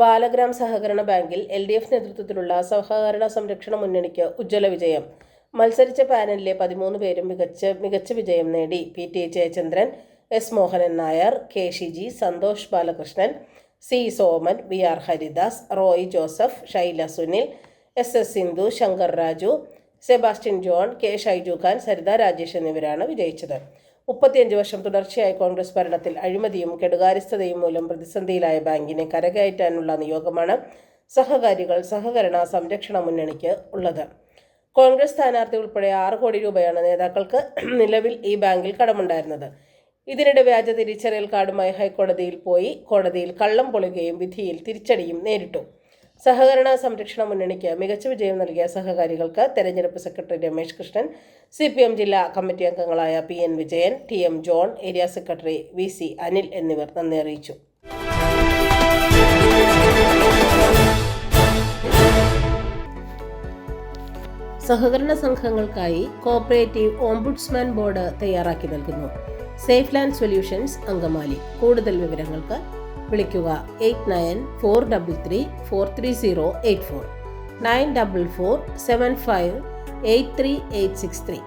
ബാലഗ്രാം സഹകരണ ബാങ്കിൽ L D F നേതൃത്വത്തിലുള്ള സഹകരണ സംരക്ഷണ മുന്നണിക്ക് ഉജ്ജ്വല വിജയം. മത്സരിച്ച പാനലിലെ പതിമൂന്ന് പേരും മികച്ച മികച്ച വിജയം നേടി. P. T. Jayachandran S. Mohanan Nair K. Shiji Santhosh Balakrishnan C. Soman V. R. Haridas Roy Joseph Shaila Sunil S. S. Sindhu Shankar Raju Sebastian John K Shaiju Khan Saritha Rajesh എന്നിവരാണ് വിജയിച്ചത്. മുപ്പത്തിയഞ്ച് വർഷം തുടർച്ചയായി കോൺഗ്രസ് ഭരണത്തിൽ അഴിമതിയും കെടുകാര്യസ്ഥതയും മൂലം പ്രതിസന്ധിയിലായ ബാങ്കിനെ കരകയറ്റാനുള്ള നിയോഗമാണ് സഹകാരികൾ സഹകരണ സംരക്ഷണ മുന്നണിക്ക് ഉള്ളത്. കോൺഗ്രസ് സ്ഥാനാർത്ഥി ഉൾപ്പെടെ ആറ് കോടി രൂപയാണ് നേതാക്കൾക്ക് നിലവിൽ ഈ ബാങ്കിൽ കടമുണ്ടായിരുന്നത്. ഇതിനിടെ വ്യാജ തിരിച്ചറിയൽ കാർഡുമായി ഹൈക്കോടതിയിൽ പോയി കോടതിയിൽ കള്ളം പൊളുകയും വിധിയിൽ തിരിച്ചടിയും നേരിട്ടു. സഹകരണ സംരക്ഷണ മുന്നണിക്ക് മികച്ച വിജയം നൽകിയ സഹകാരികൾക്ക് തെരഞ്ഞെടുപ്പ് secretary Ramesh Krishnan C P M ജില്ലാ കമ്മിറ്റി അംഗങ്ങളായ P N Vijayan T M John area secretary V C Anil എന്നിവർ നന്ദി അറിയിച്ചു. സഹകരണ സംഘങ്ങൾക്കായി കോപ്പറേറ്റീവ് ഓംബുഡ്സ്മാൻ ബോർഡ് തയ്യാറാക്കി നൽകുന്നു. Safe land solutions Angamaly. കൂടുതൽ വിവരങ്ങൾക്ക് വിളിക്കുക. Eight nine four double three four three zero eight four. Nine double four seven five eight three eight six three.